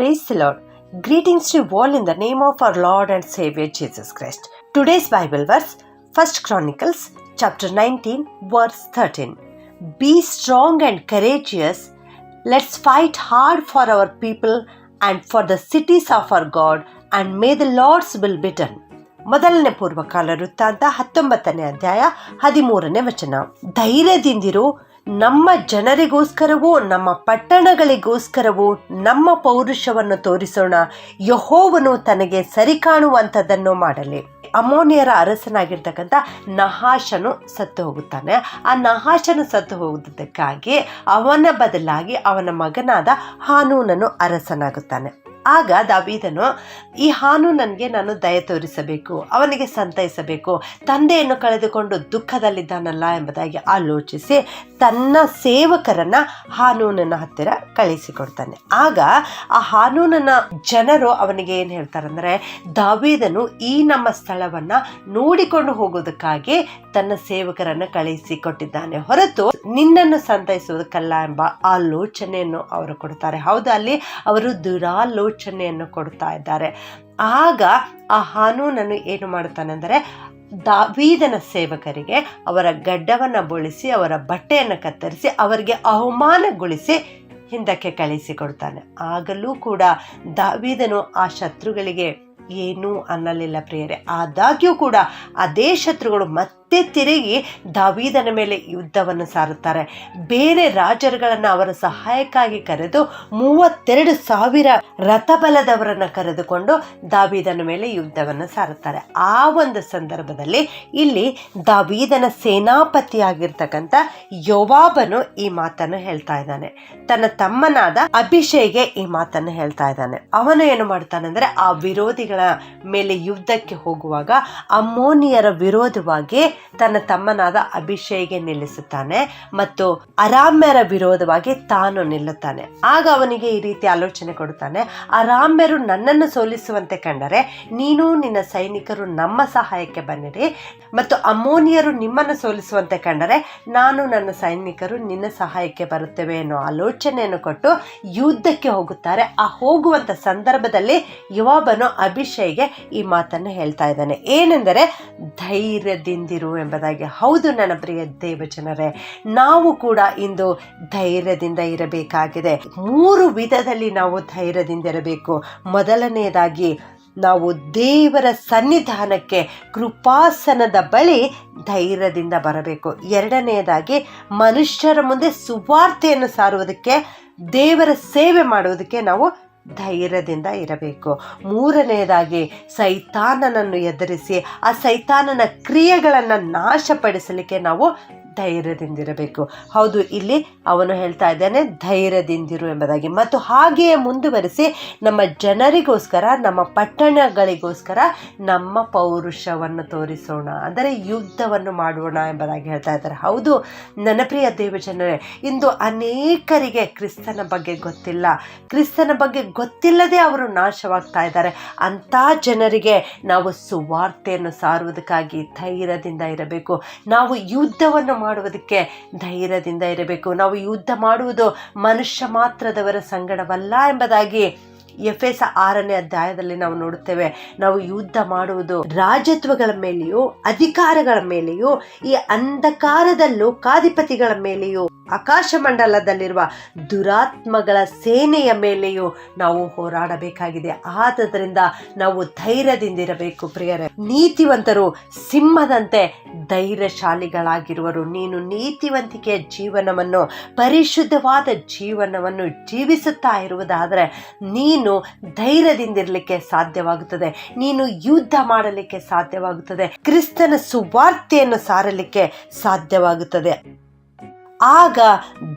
Praise the Lord. Greetings to you all in the name of our Lord and Savior Jesus Christ. Today's Bible verse, 1 Chronicles chapter 19, verse 13. Be strong and courageous. Let's fight hard for our people and for the cities of our God, and may the Lord's will be done. ಮೊದಲನೇ ಪೂರ್ವಕಾಲ ವೃತ್ತಾಂತ ಹತ್ತೊಂಬತ್ತನೇ ಅಧ್ಯಾಯ ಹದಿಮೂರನೇ ವಚನ. ಧೈರ್ಯದಿಂದಿರು ನಮ್ಮ ಜನರಿಗೋಸ್ಕರವೂ, ನಮ್ಮ ಪಟ್ಟಣಗಳಿಗೋಸ್ಕರವೂ, ನಮ್ಮ ಪೌರುಷವನ್ನು ತೋರಿಸೋಣ. ಯಹೋವನು ತನಗೆ ಸರಿ ಕಾಣುವಂಥದ್ದನ್ನು ಮಾಡಲಿ. ಅಮೋನಿಯರ ಅರಸನಾಗಿರ್ತಕ್ಕಂಥ ನಹಾಶನು ಸತ್ತು ಹೋಗುತ್ತಾನೆ. ಆ ನಹಾಶನು ಸತ್ತು ಹೋಗುವುದಕ್ಕಾಗಿ ಅವನ ಬದಲಾಗಿ ಅವನ ಮಗನಾದ ಹಾನೂನನು ಅರಸನಾಗುತ್ತಾನೆ. ಆಗ ದಾವೀದನು, ಈ ಹಾನೂನನಿಗೆ ನಾನು ದಯ ತೋರಿಸಬೇಕು, ಅವನಿಗೆ ಸಂತೈಸಬೇಕು, ತಂದೆಯನ್ನು ಕಳೆದುಕೊಂಡು ದುಃಖದಲ್ಲಿದ್ದಾನಲ್ಲ ಎಂಬುದಾಗಿ ಆಲೋಚಿಸಿ ತನ್ನ ಸೇವಕರನ್ನ ಹಾನೂನನ ಹತ್ತಿರ ಕಳಿಸಿಕೊಡ್ತಾನೆ. ಆಗ ಆ ಹಾನೂನನ ಜನರು ಅವನಿಗೆ ಏನು ಹೇಳ್ತಾರಂದ್ರೆ, ದಾವೀದನು ಈ ನಮ್ಮ ಸ್ಥಳವನ್ನ ನೋಡಿಕೊಂಡು ಹೋಗೋದಕ್ಕಾಗಿ ತನ್ನ ಸೇವಕರನ್ನು ಕಳಿಸಿಕೊಟ್ಟಿದ್ದಾನೆ. ಹೊರತು ನಿನ್ನನ್ನು ಸಂತೈಸುವುದಕ್ಕಲ್ಲ ಎಂಬ ಆಲೋಚನೆಯನ್ನು ಅವರು ಕೊಡ್ತಾರೆ ಹೌದು, ಅಲ್ಲಿ ಅವರು ದುರಾಲೋಚನೆಯನ್ನು ಕೊಡ್ತಾ ಇದ್ದಾರೆ. ಆಗ ಆ ಹಾನೂನನ್ನು ಏನು ಮಾಡುತ್ತಾನೆಂದರೆ, ದಾವೀದನ ಸೇವಕರಿಗೆ ಅವರ ಗಡ್ಡವನ್ನು ಬೋಳಿಸಿ, ಅವರ ಬಟ್ಟೆಯನ್ನು ಕತ್ತರಿಸಿ, ಅವರಿಗೆ ಅವಮಾನಗೊಳಿಸಿ ಹಿಂದಕ್ಕೆ ಕಳಿಸಿಕೊಡ್ತಾನೆ ಆಗಲೂ ಕೂಡ ದಾವೀದನು ಆ ಶತ್ರುಗಳಿಗೆ ಏನೂ ಅನ್ನಲಿಲ್ಲ ಪ್ರಿಯರೇ. ಆದಾಗ್ಯೂ ಕೂಡ ಅದೇ ಶತ್ರುಗಳು ಮತ್ತೆ ತಿರುಗಿ ದಾವೀದನ ಮೇಲೆ ಯುದ್ಧವನ್ನು ಸಾರುತ್ತಾರೆ. ಬೇರೆ ರಾಜರುಗಳನ್ನು ಅವರ ಸಹಾಯಕ್ಕಾಗಿ ಕರೆದು ಮೂವತ್ತೆರಡು ಸಾವಿರ ರಥಬಲದವರನ್ನು ಕರೆದುಕೊಂಡು ದಾವೀದನ ಮೇಲೆ ಯುದ್ಧವನ್ನು ಸಾರುತ್ತಾರೆ. ಆ ಒಂದು ಸಂದರ್ಭದಲ್ಲಿ ಇಲ್ಲಿ ದಾವೀದನ ಸೇನಾಪತಿಯಾಗಿರ್ತಕ್ಕಂಥ ಯೋವಾಬನು ಈ ಮಾತನ್ನು ಹೇಳ್ತಾ ಇದ್ದಾನೆ. ತನ್ನ ತಮ್ಮನಾದ ಅಭಿಷೇಕ್ಗೆ ಈ ಮಾತನ್ನು ಹೇಳ್ತಾ ಇದ್ದಾನೆ. ಅವನು ಏನು ಮಾಡ್ತಾನೆ ಅಂದ್ರೆ ಆ ವಿರೋಧಿಗಳ ಮೇಲೆ ಯುದ್ಧಕ್ಕೆ ಹೋಗುವಾಗ ಅಮ್ಮೋನಿಯರ ವಿರೋಧವಾಗಿ ತನ್ನ ತಮ್ಮನಾದ ಅಭಿಷೇಗೆ ನಿಲ್ಲಿಸುತ್ತಾನೆ ಮತ್ತು ಅರಾಮ್ಯರ ವಿರೋಧವಾಗಿ ತಾನು ನಿಲ್ಲುತ್ತಾನೆ. ಆಗ ಅವನಿಗೆ ಈ ರೀತಿ ಆಲೋಚನೆ ಕೊಡುತ್ತಾನೆ, ಅರಾಮ್ಯರು ನನ್ನನ್ನು ಸೋಲಿಸುವಂತೆ ಕಂಡರೆ ನೀನು ನಿನ್ನ ಸೈನಿಕರು ನಮ್ಮ ಸಹಾಯಕ್ಕೆ ಬನ್ನಿರಿ ಮತ್ತು ಅಮೋನಿಯರು ನಿಮ್ಮನ್ನು ಸೋಲಿಸುವಂತೆ ಕಂಡರೆ ನಾನು ನನ್ನ ಸೈನಿಕರು ನಿನ್ನ ಸಹಾಯಕ್ಕೆ ಬರುತ್ತೇವೆ ಎನ್ನುವ ಆಲೋಚನೆಯನ್ನು ಕೊಟ್ಟು ಯುದ್ಧಕ್ಕೆ ಹೋಗುತ್ತಾರೆ. ಆ ಹೋಗುವಂತ ಸಂದರ್ಭದಲ್ಲಿ ಯುವಾಬನು ಅಭಿಷೇಕ್ಗೆ ಈ ಮಾತನ್ನು ಹೇಳ್ತಾ ಇದ್ದಾನೆ. ಏನೆಂದರೆ, ಧೈರ್ಯದಿಂದಿರು ಎಂಬುದಾಗಿ. ಹೌದು ನನ್ನ ಪ್ರಿಯ ದೇವಜನರೇ, ನಾವು ಕೂಡ ಇಂದು ಧೈರ್ಯದಿಂದ ಇರಬೇಕಾಗಿದೆ. ಮೂರು ವಿಧದಲ್ಲಿ ನಾವು ಧೈರ್ಯದಿಂದ ಇರಬೇಕು. ಮೊದಲನೆಯದಾಗಿ, ನಾವು ದೇವರ ಸನ್ನಿಧಾನಕ್ಕೆ ಕೃಪಾಸನದ ಬಳಿ ಧೈರ್ಯದಿಂದ ಬರಬೇಕು. ಎರಡನೆಯದಾಗಿ, ಮನುಷ್ಯರ ಮುಂದೆ ಸುವಾರ್ತೆಯನ್ನು ಸಾರುವುದಕ್ಕೆ, ದೇವರ ಸೇವೆ ಮಾಡುವುದಕ್ಕೆ ನಾವು ಧೈರ್ಯದಿಂದ ಇರಬೇಕು. ಮೂರನೆಯದಾಗಿ ಸೈತಾನನನ್ನು ಎದುರಿಸಿ ಆ ಸೈತಾನನ ಕ್ರಿಯೆಗಳನ್ನು ನಾಶಪಡಿಸಲಿಕ್ಕೆ ನಾವು ಧೈರ್ಯದಿಂದಿರಬೇಕು. ಹೌದು, ಇಲ್ಲಿ ಅವನು ಹೇಳ್ತಾ ಇದ್ದಾನೆ, ಧೈರ್ಯದಿಂದಿರು ಎಂಬುದಾಗಿ. ಮತ್ತು ಹಾಗೆಯೇ ಮುಂದುವರಿಸಿ ನಮ್ಮ ಜನರಿಗೋಸ್ಕರ, ನಮ್ಮ ಪಟ್ಟಣಗಳಿಗೋಸ್ಕರ ನಮ್ಮ ಪೌರುಷವನ್ನು ತೋರಿಸೋಣ. ಅಂದರೆ ಯುದ್ಧವನ್ನು ಮಾಡೋಣ ಎಂಬುದಾಗಿ ಹೇಳ್ತಾ ಇದ್ದಾರೆ. ಹೌದು, ನನ್ನ ಪ್ರಿಯ ದೇವಜನರೇ, ಇಂದು ಅನೇಕರಿಗೆ ಕ್ರಿಸ್ತನ ಬಗ್ಗೆ ಗೊತ್ತಿಲ್ಲ. ಕ್ರಿಸ್ತನ ಬಗ್ಗೆ ಗೊತ್ತಿಲ್ಲದೆ ಅವರು ನಾಶವಾಗ್ತಾ ಇದ್ದಾರೆ. ಅಂಥ ಜನರಿಗೆ ನಾವು ಸುವಾರ್ತೆಯನ್ನು ಸಾರುವುದಕ್ಕಾಗಿ ಧೈರ್ಯದಿಂದ ಇರಬೇಕು. ನಾವು ಯುದ್ಧವನ್ನು ಮಾಡುವುದಕ್ಕೆ ಧೈರ್ಯದಿಂದ ಇರಬೇಕು. ನಾವು ಯುದ್ಧ ಮಾಡುವುದು ಮನುಷ್ಯ ಮಾತ್ರದವರ ಸಂಗಡವಲ್ಲ ಎಂಬುದಾಗಿ ಎಫ್ ಎಸ್ ಆರನೇ ಅಧ್ಯಾಯದಲ್ಲಿ ನಾವು ನೋಡುತ್ತೇವೆ, ನಾವು ಯುದ್ಧ ಮಾಡುವುದು ರಾಜತ್ವಗಳ ಮೇಲೆಯೂ, ಅಧಿಕಾರಗಳ ಮೇಲೆಯೂ, ಈ ಅಂಧಕಾರದ ಲೋಕಾಧಿಪತಿಗಳ ಮೇಲೆಯೂ, ಆಕಾಶ ಮಂಡಲದಲ್ಲಿರುವ ದುರಾತ್ಮಗಳ ಸೇನೆಯ ಮೇಲೆಯೂ ನಾವು ಹೋರಾಡಬೇಕಾಗಿದೆ. ಆದ್ದರಿಂದ ನಾವು ಧೈರ್ಯದಿಂದಿರಬೇಕು ಪ್ರಿಯರೇ. ನೀತಿವಂತರು ಸಿಂಹದಂತೆ ಧೈರ್ಯಶಾಲಿಗಳಾಗಿರುವರು. ನೀನು ನೀತಿವಂತಿಕೆಯ ಜೀವನವನ್ನು, ಪರಿಶುದ್ಧವಾದ ಜೀವನವನ್ನು ಜೀವಿಸುತ್ತಾ ಇರುವುದಾದರೆ ನೀನು ಧೈರ್ಯದಿಂದಿರಲಿಕ್ಕೆ ಸಾಧ್ಯವಾಗುತ್ತದೆ. ನೀನು ಯುದ್ಧ ಮಾಡಲಿಕ್ಕೆ ಸಾಧ್ಯವಾಗುತ್ತದೆ. ಕ್ರಿಸ್ತನ ಸುವಾರ್ತೆಯನ್ನು ಸಾರಲಿಕ್ಕೆ ಸಾಧ್ಯವಾಗುತ್ತದೆ. ಆಗ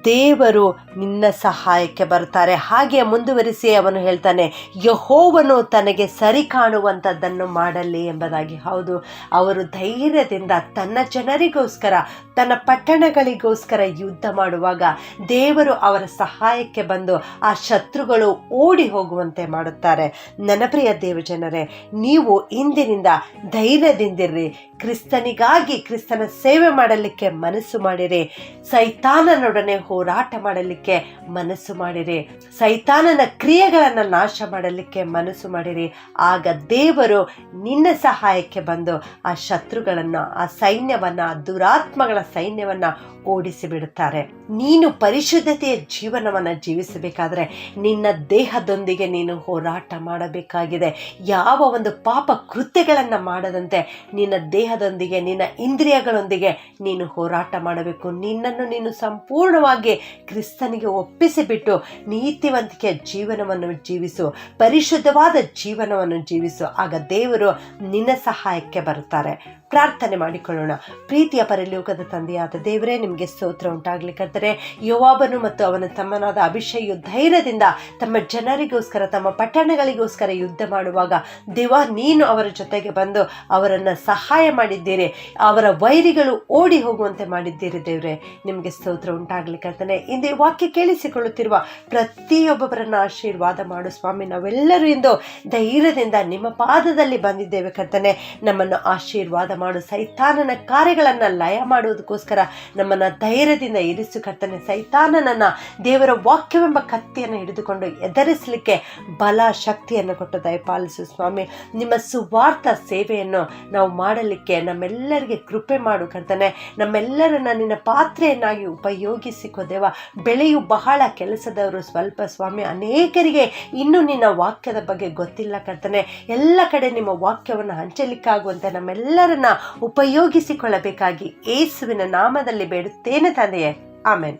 ದೇವರು ನಿನ್ನ ಸಹಾಯಕ್ಕೆ ಬರ್ತಾರೆ. ಹಾಗೆ ಮುಂದುವರಿಸಿ ಅವನು ಹೇಳ್ತಾನೆ, ಯಹೋವನು ತನಗೆ ಸರಿ ಕಾಣುವಂಥದ್ದನ್ನು ಮಾಡಲಿ ಎಂಬುದಾಗಿ. ಹೌದು, ಅವರು ಧೈರ್ಯದಿಂದ ತನ್ನ ಜನರಿಗೋಸ್ಕರ, ತನ್ನ ಪಟ್ಟಣಗಳಿಗೋಸ್ಕರ ಯುದ್ಧ ಮಾಡುವಾಗ ದೇವರು ಅವರ ಸಹಾಯಕ್ಕೆ ಬಂದು ಆ ಶತ್ರುಗಳು ಓಡಿ ಹೋಗುವಂತೆ ಮಾಡುತ್ತಾರೆ. ನನ್ನ ಪ್ರಿಯ ದೇವಜನರೇ, ನೀವು ಇಂದಿನಿಂದ ಧೈರ್ಯದಿಂದಿರ್ರಿ ಕ್ರಿಸ್ತನಿಗಾಗಿ ಕ್ರಿಸ್ತನ ಸೇವೆ ಮಾಡಲಿಕ್ಕೆ ಮನಸ್ಸು ಮಾಡಿರಿ. ಸೈ ಸೈತಾನನೊಡನೆ ಹೋರಾಟ ಮಾಡಲಿಕ್ಕೆ ಮನಸ್ಸು ಮಾಡಿರಿ. ಸೈತಾನನ ಕ್ರಿಯೆಗಳನ್ನು ನಾಶ ಮಾಡಲಿಕ್ಕೆ ಮನಸ್ಸು ಮಾಡಿರಿ. ಆಗ ದೇವರು ನಿನ್ನ ಸಹಾಯಕ್ಕೆ ಬಂದು ಆ ಶತ್ರುಗಳನ್ನು, ಆ ಸೈನ್ಯವನ್ನು ದುರಾತ್ಮಗಳ ಸೈನ್ಯವನ್ನು ಓಡಿಸಿ ಬಿಡುತ್ತಾರೆ. ನೀನು ಪರಿಶುದ್ಧತೆಯ ಜೀವನವನ್ನು ಜೀವಿಸಬೇಕಾದ್ರೆ ನಿನ್ನ ದೇಹದೊಂದಿಗೆ ನೀನು ಹೋರಾಟ ಮಾಡಬೇಕಾಗಿದೆ. ಯಾವ ಒಂದು ಪಾಪ ಕೃತ್ಯಗಳನ್ನು ಮಾಡದಂತೆ ನಿನ್ನ ದೇಹದೊಂದಿಗೆ, ನಿನ್ನ ಇಂದ್ರಿಯಗಳೊಂದಿಗೆ ನೀನು ಹೋರಾಟ ಮಾಡಬೇಕು. ನಿನ್ನನ್ನು ನೀನು ಸಂಪೂರ್ಣವಾಗಿ ಕ್ರಿಸ್ತನಿಗೆ ಒಪ್ಪಿಸಿಬಿಟ್ಟು ನೀತಿವಂತಿಕೆಯ ಜೀವನವನ್ನು ಜೀವಿಸು, ಪರಿಶುದ್ಧವಾದ ಜೀವನವನ್ನು ಜೀವಿಸು. ಆಗ ದೇವರು ನಿನ್ನ ಸಹಾಯಕ್ಕೆ ಬರುತ್ತಾರೆ. ಪ್ರಾರ್ಥನೆ ಮಾಡಿಕೊಳ್ಳೋಣ. ಪ್ರೀತಿಯ ಪರಲೋಕದ ತಂದೆಯಾದ ದೇವರೇ, ನಿಮಗೆ ಸ್ತೋತ್ರ ಉಂಟಾಗಲಿ ಕರ್ತಾರೆ. ಯೋವಾಬನು ಮತ್ತು ಅವನ ತಮ್ಮನಾದ ಅಭಿಷೇಯು ಧೈರ್ಯದಿಂದ ತಮ್ಮ ಜನರಿಗೋಸ್ಕರ, ತಮ್ಮ ಪಟ್ಟಣಗಳಿಗೋಸ್ಕರ ಯುದ್ಧ ಮಾಡುವಾಗ, ದಿವ ನೀನು ಅವರ ಜೊತೆಗೆ ಬಂದು ಅವರನ್ನು ಸಹಾಯ ಮಾಡಿದ್ದೀರಿ. ಅವರ ವೈರಿಗಳು ಓಡಿ ಹೋಗುವಂತೆ ಮಾಡಿದ್ದೀರಿ ದೇವರೇ. ನಿಮಗೆ ಸ್ತೋತ್ರ ಉಂಟಾಗಲಿ ಕರ್ತನೆ ಇಂದೇ ವಾಕ್ಯ ಕೇಳಿಸಿಕೊಳ್ಳುತ್ತಿರುವ ಪ್ರತಿಯೊಬ್ಬೊಬ್ಬರನ್ನ ಆಶೀರ್ವಾದ ಮಾಡು ಸ್ವಾಮಿ. ನಾವೆಲ್ಲರೂ ಇಂದು ಧೈರ್ಯದಿಂದ ನಿಮ್ಮ ಪಾದದಲ್ಲಿ ಬಂದಿದ್ದೇವೆ ಕರ್ತನೆ. ನಮ್ಮನ್ನು ಆಶೀರ್ವಾದ ಮಾಡು. ಸೈತಾನನ ಕಾರ್ಯಗಳನ್ನು ಲಯ ಮಾಡುವುದಕ್ಕೋಸ್ಕರ ನಮ್ಮನ್ನು ಧೈರ್ಯದಿಂದ ಇರಿಸು ಕರ್ತನೆ. ಸೈತಾನನನ್ನು ದೇವರ ವಾಕ್ಯವೆಂಬ ಕತ್ತಿಯನ್ನು ಹಿಡಿದುಕೊಂಡು ಎದುರಿಸಲಿಕ್ಕೆ ಬಲ ಶಕ್ತಿಯನ್ನು ಕೊಟ್ಟು ದಯಪಾಲಿಸು ಸ್ವಾಮಿ. ನಿಮ್ಮ ಸುವಾರ್ಥ ಸೇವೆಯನ್ನು ನಾವು ಮಾಡಲಿಕ್ಕೆ ನಮ್ಮೆಲ್ಲರಿಗೆ ಕೃಪೆ ಮಾಡು ಕರ್ತನೆ. ನಮ್ಮೆಲ್ಲರನ್ನ ನಿನ್ನ ಪಾತ್ರೆಯನ್ನಾಗಿ ಉಪಯೋಗಿಸಿಕೋ ದೇವ ಬೆಳೆಯು ಬಹಳ ಕೆಲಸದವರು ಸ್ವಲ್ಪ ಸ್ವಾಮಿ, ಅನೇಕರಿಗೆ ಇನ್ನೂ ನಿನ್ನ ವಾಕ್ಯದ ಬಗ್ಗೆ ಗೊತ್ತಿಲ್ಲ ಕರ್ತನೆ. ಎಲ್ಲ ಕಡೆ ನಿಮ್ಮ ವಾಕ್ಯವನ್ನು ಹಂಚಲಿಕ್ಕಾಗುವಂತೆ ನಮ್ಮೆಲ್ಲರನ್ನ ಉಪಯೋಗಿಸಿಕೊಳ್ಳಬೇಕಾಗಿ ಏಸುವಿನ ನಾಮದಲ್ಲಿ ಬೇಡುತ್ತೇನೆ ತಂದೆಯೇ. ಆಮೇನ್.